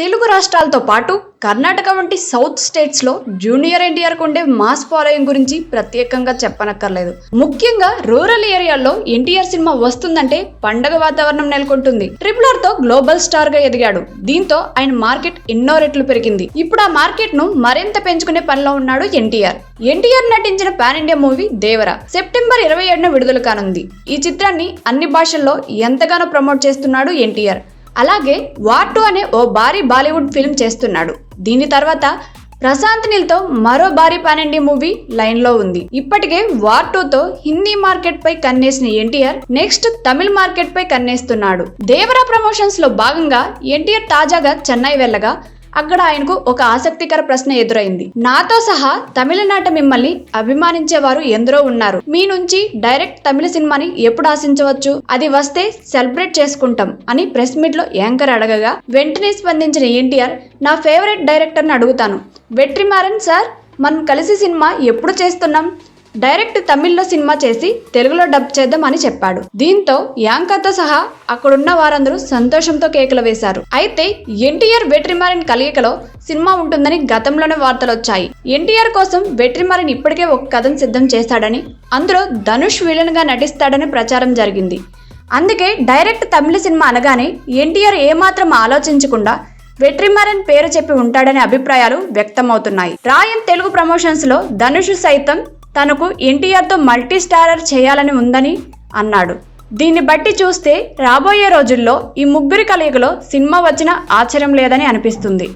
తెలుగు రాష్ట్రాలతో పాటు కర్ణాటక వంటి సౌత్ స్టేట్స్లో జూనియర్ ఎన్టీఆర్ ఉండే మాస్ ఫాలోయింగ్ గురించి ప్రత్యేకంగా చెప్పనక్కర్లేదు. ముఖ్యంగా రూరల్ ఏరియాల్లో ఎన్టీఆర్ సినిమా వస్తుందంటే పండగ వాతావరణం నెలకొంటుంది. ట్రిపుల్ ఆర్తో గ్లోబల్ స్టార్గా ఎదిగాడు. దీంతో ఆయన మార్కెట్ ఎన్నో రెట్లు పెరిగింది. ఇప్పుడు ఆ మార్కెట్ను మరింత పెంచుకునే పనిలో ఉన్నాడు ఎన్టీఆర్. ఎన్టీఆర్ నటించిన pan India movie Devara September ఇరవై ఏడున విడుదల కానుంది. ఈ చిత్రాన్ని అన్ని భాషల్లో ఎంతగానో ప్రమోట్ చేస్తున్నాడు ఎన్టీఆర్. అలాగే వార్ టూ అనే ఓ భారీ బాలీవుడ్ ఫిల్మ్ చేస్తున్నాడు. దీని తర్వాత ప్రశాంత్ నిల్తో మరో భారీ పాన్ మూవీ లైన్లో ఉంది. ఇప్పటికే వార్ టూతో హిందీ మార్కెట్ పై కన్నేసిన ఎన్టీఆర్ నెక్స్ట్ తమిళ మార్కెట్ పై కన్నేస్తున్నాడు. దేవరా ప్రమోషన్స్లో భాగంగా ఎన్టీఆర్ తాజాగా చెన్నై వెళ్ళగా అక్కడ ఆయనకు ఒక ఆసక్తికర ప్రశ్న ఎదురైంది. నాతో సహా తమిళనాట మిమ్మల్ని అభిమానించేవారు ఎందరో ఉన్నారు. మీ నుంచి డైరెక్ట్ తమిళ సినిమాని ఎప్పుడు ఆశించవచ్చు? అది వస్తే సెలబ్రేట్ చేసుకుంటాం అని ప్రెస్ మీట్లో యాంకర్ అడగగా వెంటనే స్పందించిన ఎన్టీఆర్ నా ఫేవరెట్ డైరెక్టర్ని అడుగుతాను. వెట్రిమారన్ సార్ మనం కలిసి సినిమా ఎప్పుడు చేస్తున్నాం? డైరెక్ట్ తమిళ్ళో సినిమా చేసి తెలుగులో డబ్ చేద్దాం అని చెప్పాడు. దీంతో యాంకర్తో సహా అక్కడున్న వారందరూ సంతోషంతో కేకలు వేశారు. అయితే ఎన్టీఆర్ వెట్రిమారిన్ కలయికలో సినిమా ఉంటుందని గతంలోనే వార్తలు వచ్చాయి ఎన్టీఆర్ కోసం వెట్రిమారిన్ ఇప్పటికే ఒక కథను సిద్ధం చేశాడని అందులో ధనుష్ విలన్గా నటిస్తాడని ప్రచారం జరిగింది. అందుకే డైరెక్ట్ తమిళ సినిమా అనగానే ఎన్టీఆర్ ఏమాత్రం ఆలోచించకుండా వెట్రిమారన్ పేరు చెప్పి ఉంటాడనే అభిప్రాయాలు వ్యక్తమవుతున్నాయి. రాయన్ తెలుగు ప్రమోషన్స్లో ధనుష్ సైతం తనకు ఎన్టీఆర్తో మల్టీ స్టారర్ చేయాలని ఉందని అన్నాడు. దీన్ని బట్టి చూస్తే రాబోయే రోజుల్లో ఈ ముగ్గురి కలయికలో సినిమా వచ్చిన ఆశ్చర్యం లేదని అనిపిస్తుంది.